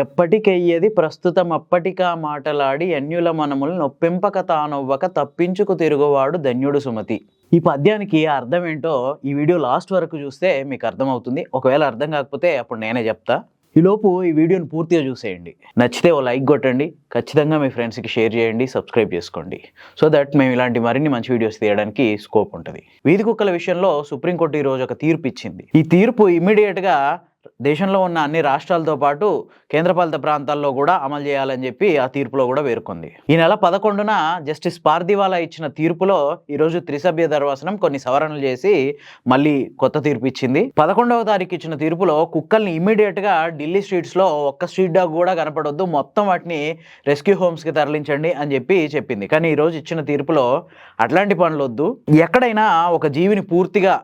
ఎప్పటికెయ్యది ప్రస్తుతం అప్పటికా మాటలాడి అన్యుల మనములు నొప్పింపక తానొవ్వక తప్పించుకు తిరుగువాడు ధన్యుడు సుమతి. ఈ పద్యానికి అర్థం ఏంటో ఈ వీడియో లాస్ట్ వరకు చూస్తే మీకు అర్థమవుతుంది. ఒకవేళ అర్థం కాకపోతే అప్పుడు నేనే చెప్తా. ఈలోపు ఈ వీడియోని పూర్తిగా చూసేయండి. నచ్చితే ఓ లైక్ కొట్టండి. ఖచ్చితంగా మీ ఫ్రెండ్స్కి షేర్ చేయండి సబ్స్క్రైబ్ చేసుకోండి. సో దట్ మేము ఇలాంటి మరిన్ని మంచి వీడియోస్ తీయడానికి స్కోప్ ఉంటుంది. వీధి కుక్కల విషయంలో సుప్రీంకోర్టు ఈరోజు ఒక తీర్పు ఇచ్చింది. ఈ తీర్పు ఇమీడియట్గా దేశంలో ఉన్న అన్ని రాష్ట్రాలతో పాటు కేంద్రపాలిత ప్రాంతాల్లో కూడా అమలు చేయాలని చెప్పి ఆ తీర్పులో కూడా పేర్కొంది. ఈ నెల పదకొండున జస్టిస్ పార్దివాలా ఇచ్చిన తీర్పులో ఈరోజు త్రిసభ్య ధర్వాసనం కొన్ని సవరణలు చేసి మళ్ళీ కొత్త తీర్పు ఇచ్చింది. పదకొండవ తారీఖు ఇచ్చిన తీర్పులో కుక్కల్ని ఇమీడియట్గా ఢిల్లీ స్ట్రీట్స్లో ఒక్క స్ట్రీట్ డాగ్ కూడా కనపడొద్దు మొత్తం వాటిని రెస్క్యూ హోమ్స్కి తరలించండి అని చెప్పి చెప్పింది. కానీ ఈరోజు ఇచ్చిన తీర్పులో అట్లాంటి పనులు వద్దు ఎక్కడైనా ఒక జీవిని పూర్తిగా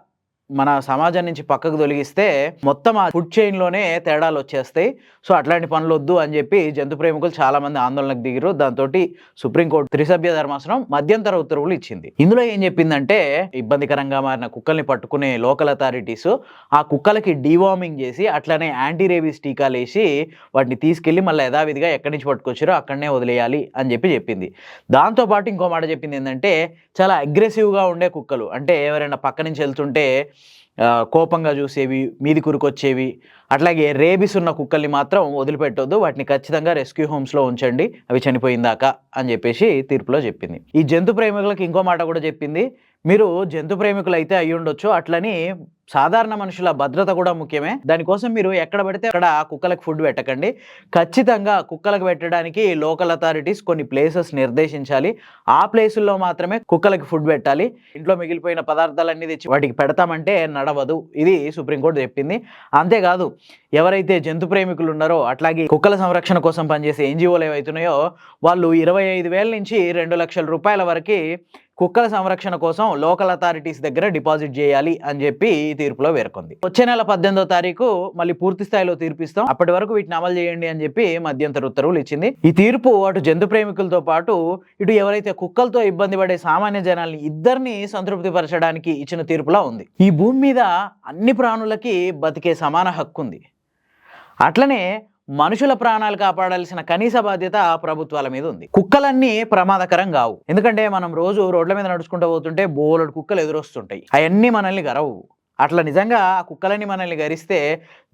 మన సమాజం నుంచి పక్కకు తొలగిస్తే మొత్తం ఆ ఫుడ్ చైన్లోనే తేడాలు వచ్చేస్తాయి. సో అట్లాంటి పనులు వద్దు అని చెప్పి జంతు ప్రేమికులు చాలామంది ఆందోళనకు దిగిరు దాంతో సుప్రీంకోర్టు త్రిసభ్య ధర్మాసనం మధ్యంతర ఉత్తర్వులు ఇచ్చింది. ఇందులో ఏం చెప్పిందంటే ఇబ్బందికరంగా మారిన కుక్కల్ని పట్టుకునే లోకల్ అథారిటీస్ ఆ కుక్కలకి డీవార్మింగ్ చేసి అట్లనే యాంటీ రేబీస్ టీకాలు వేసి వాటిని తీసుకెళ్ళి మళ్ళీ యథావిధిగా ఎక్కడి నుంచి పట్టుకొచ్చారో అక్కడనే వదిలేయాలి అని చెప్పి చెప్పింది. దాంతోపాటు ఇంకో మాట చెప్పింది ఏంటంటే చాలా అగ్రెసివ్గా ఉండే కుక్కలు అంటే ఎవరైనా పక్క నుంచి వెళ్తుంటే కోపంగా చూసేవి మీది కురుకొచ్చేవి అట్లాగే రేబిస్ ఉన్న కుక్కల్ని మాత్రం వదిలిపెట్టొద్దు వాటిని ఖచ్చితంగా రెస్క్యూ హోమ్స్లో ఉంచండి అవి చనిపోయిందాక అని చెప్పేసి తీర్పులో చెప్పింది. ఈ జంతు ప్రేమికులకు ఇంకో మాట కూడా చెప్పింది మీరు జంతు ప్రేమికులు అయితే అయ్యుండొచ్చు ఉండొచ్చు అట్లని సాధారణ మనుషుల భద్రత కూడా ముఖ్యమే. దానికోసం మీరు ఎక్కడ పడితే అక్కడ కుక్కలకు ఫుడ్ పెట్టకండి. ఖచ్చితంగా కుక్కలకు పెట్టడానికి లోకల్ అథారిటీస్ కొన్ని ప్లేసెస్ నిర్దేశించాలి. ఆ ప్లేసుల్లో మాత్రమే కుక్కలకి ఫుడ్ పెట్టాలి. ఇంట్లో మిగిలిపోయిన పదార్థాలన్నీ తెచ్చి వాటికి పెడతామంటే నడవదు. ఇది సుప్రీంకోర్టు చెప్పింది. అంతేకాదు ఎవరైతే జంతు ప్రేమికులు ఉన్నారో అట్లాగే కుక్కల సంరక్షణ కోసం పనిచేసే ఎన్జిఓలు ఏవైతున్నాయో వాళ్ళు ఇరవై ఐదు వేల నుంచి రెండు లక్షల రూపాయల వరకు కుక్కల సంరక్షణ కోసం లోకల్ అథారిటీస్ దగ్గర డిపాజిట్ చేయాలి అని చెప్పి ఈ తీర్పులో పేర్కొంది. వచ్చే నెల పద్దెనిమిదో తారీఖు మళ్ళీ పూర్తి స్థాయిలో తీర్పిస్తాం. అప్పటి వరకు వీటిని అమలు చేయండి అని చెప్పి మధ్యంతర ఉత్తర్వులు ఇచ్చింది. ఈ తీర్పు అటు జంతు ప్రేమికులతో పాటు ఇటు ఎవరైతే కుక్కలతో ఇబ్బంది పడే సామాన్య జనాల్ని ఇద్దరిని సంతృప్తి పరచడానికి ఇచ్చిన తీర్పులా ఉంది. ఈ భూమి మీద అన్ని ప్రాణులకి బతికే సమాన హక్కు ఉంది అట్లనే మనుషుల ప్రాణాలు కాపాడాల్సిన కనీస బాధ్యత ప్రభుత్వాల మీద ఉంది. కుక్కలన్నీ ప్రమాదకరం కావు. ఎందుకంటే మనం రోజు రోడ్ల మీద నడుచుకుంటూ పోతుంటే బోలెడు కుక్కలు ఎదురొస్తుంటాయి. అవన్నీ మనల్ని గరవు అట్లా నిజంగా ఆ కుక్కలని మనల్ని గరిస్తే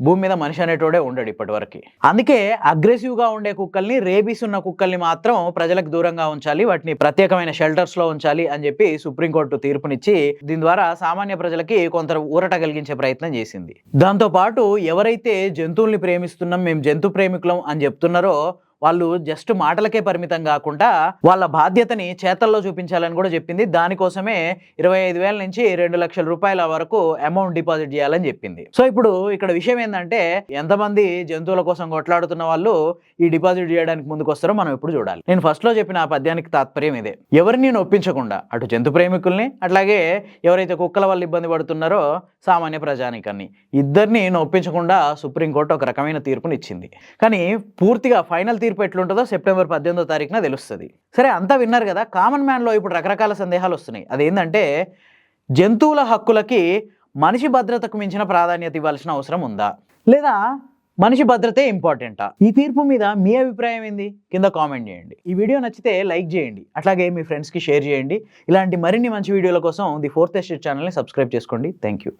భూమి మీద మనిషి అనేటోడే ఉండడు ఇప్పటివరకు. అందుకే అగ్రెసివ్గా ఉండే కుక్కల్ని రేబీస్ ఉన్న కుక్కల్ని మాత్రం ప్రజలకు దూరంగా ఉంచాలి వాటిని ప్రత్యేకమైన షెల్టర్స్లో ఉంచాలి అని చెప్పి సుప్రీంకోర్టు తీర్పునిచ్చి దీని ద్వారా సామాన్య ప్రజలకి కొంత ఊరట కలిగించే ప్రయత్నం చేసింది. దాంతోపాటు ఎవరైతే జంతువుల్ని ప్రేమిస్తున్నాం మేము జంతు ప్రేమికులం అని చెప్తున్నారో వాళ్ళు జస్ట్ మాటలకే పరిమితం కాకుండా వాళ్ళ బాధ్యతని చేతల్లో చూపించాలని కూడా చెప్పింది. దానికోసమే ఇరవై ఐదు వేల నుంచి రెండు లక్షల రూపాయల వరకు అమౌంట్ డిపాజిట్ చేయాలని చెప్పింది. సో ఇప్పుడు ఇక్కడ విషయం ఏంటంటే ఎంతమంది జంతువుల కోసం కొట్లాడుతున్న వాళ్ళు ఈ డిపాజిట్ చేయడానికి ముందుకు వస్తారో మనం ఇప్పుడు చూడాలి. నేను ఫస్ట్లో చెప్పిన ఆ పద్యానికి తాత్పర్యం ఇదే. ఎవరిని నొప్పించకుండా అటు జంతు ప్రేమికుల్ని అట్లాగే ఎవరైతే కుక్కల వల్ల ఇబ్బంది పడుతున్నారో సామాన్య ప్రజానికాన్ని ఇద్దరిని నొప్పించకుండా సుప్రీంకోర్టు ఒక రకమైన తీర్పుని ఇచ్చింది కానీ పూర్తిగా ఫైనల్ తీర్పు ఎట్లుంటుందో సెప్టెంబర్ పద్దెనిమిదో తారీఖున తెలుస్తుంది. సరే అంతా విన్నారు కదా కామన్ మ్యాన్లో ఇప్పుడు రకరకాల సందేహాలు వస్తున్నాయి. అదేంటంటే జంతువుల హక్కులకి మనిషి భద్రతకు మించిన ప్రాధాన్యత ఇవ్వాల్సిన అవసరం ఉందా? లేదా మనిషి భద్రతే ఇంపార్టెంటా? ఈ తీర్పు మీద మీ అభిప్రాయం ఏంది? కింద కామెంట్ చేయండి. ఈ వీడియో నచ్చితే లైక్ చేయండి. అట్లాగే మీ ఫ్రెండ్స్కి షేర్ చేయండి. ఇలాంటి మరిన్ని మంచి వీడియోల కోసం ది ఫోర్త్ ఎస్టేట్ ఛానల్ని సబ్స్క్రైబ్ చేసుకోండి. Thank you